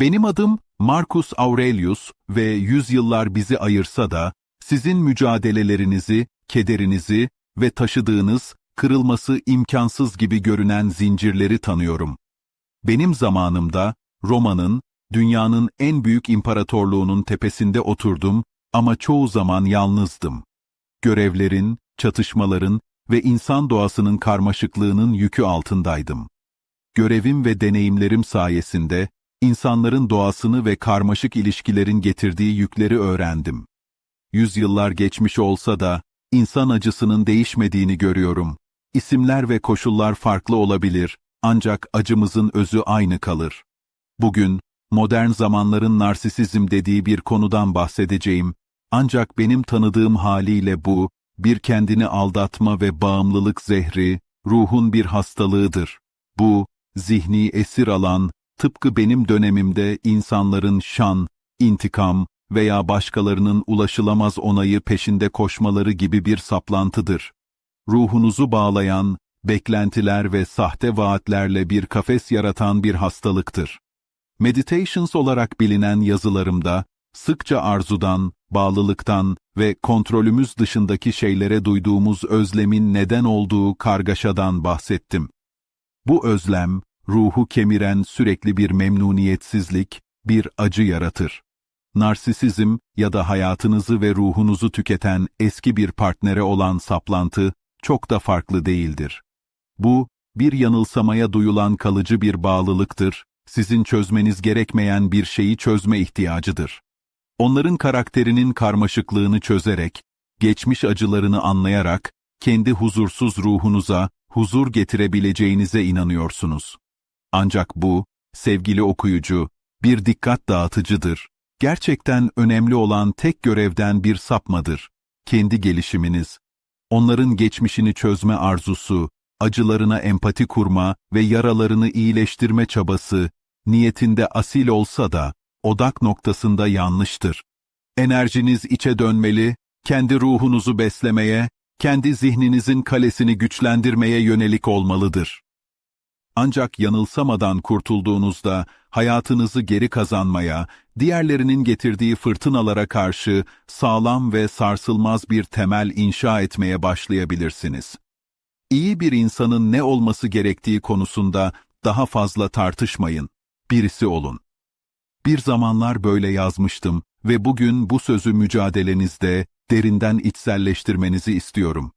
Benim adım Marcus Aurelius ve yüzyıllar bizi ayırsa da sizin mücadelelerinizi, kederinizi ve taşıdığınız kırılması imkansız gibi görünen zincirleri tanıyorum. Benim zamanımda Roma'nın, dünyanın en büyük imparatorluğunun tepesinde oturdum ama çoğu zaman yalnızdım. Görevlerin, çatışmaların ve insan doğasının karmaşıklığının yükü altındaydım. Görevim ve deneyimlerim sayesinde insanların doğasını ve karmaşık ilişkilerin getirdiği yükleri öğrendim. Yüzyıllar geçmiş olsa da insan acısının değişmediğini görüyorum. İsimler ve koşullar farklı olabilir ancak acımızın özü aynı kalır. Bugün modern zamanların narsisizm dediği bir konudan bahsedeceğim. Ancak benim tanıdığım haliyle bu bir kendini aldatma ve bağımlılık zehri, ruhun bir hastalığıdır. Bu zihni esir alan, tıpkı benim dönemimde insanların şan, intikam veya başkalarının ulaşılamaz onayı peşinde koşmaları gibi bir saplantıdır. Ruhunuzu bağlayan, beklentiler ve sahte vaatlerle bir kafes yaratan bir hastalıktır. Meditations olarak bilinen yazılarımda, sıkça arzudan, bağlılıktan ve kontrolümüz dışındaki şeylere duyduğumuz özlemin neden olduğu kargaşadan bahsettim. Bu özlem, ruhu kemiren sürekli bir memnuniyetsizlik, bir acı yaratır. Narsisizm ya da hayatınızı ve ruhunuzu tüketen eski bir partnere olan saplantı çok da farklı değildir. Bu, bir yanılsamaya duyulan kalıcı bir bağlılıktır, sizin çözmeniz gerekmeyen bir şeyi çözme ihtiyacıdır. Onların karakterinin karmaşıklığını çözerek, geçmiş acılarını anlayarak, kendi huzursuz ruhunuza huzur getirebileceğinize inanıyorsunuz. Ancak bu, sevgili okuyucu, bir dikkat dağıtıcıdır. Gerçekten önemli olan tek görevden bir sapmadır. Kendi gelişiminiz. Onların geçmişini çözme arzusu, acılarına empati kurma ve yaralarını iyileştirme çabası, niyetinde asil olsa da, odak noktasında yanlıştır. Enerjiniz içe dönmeli, kendi ruhunuzu beslemeye, kendi zihninizin kalesini güçlendirmeye yönelik olmalıdır. Ancak yanılsamadan kurtulduğunuzda hayatınızı geri kazanmaya, diğerlerinin getirdiği fırtınalara karşı sağlam ve sarsılmaz bir temel inşa etmeye başlayabilirsiniz. İyi bir insanın ne olması gerektiği konusunda daha fazla tartışmayın. Birisi olun. Bir zamanlar böyle yazmıştım ve bugün bu sözü mücadelenizde derinden içselleştirmenizi istiyorum.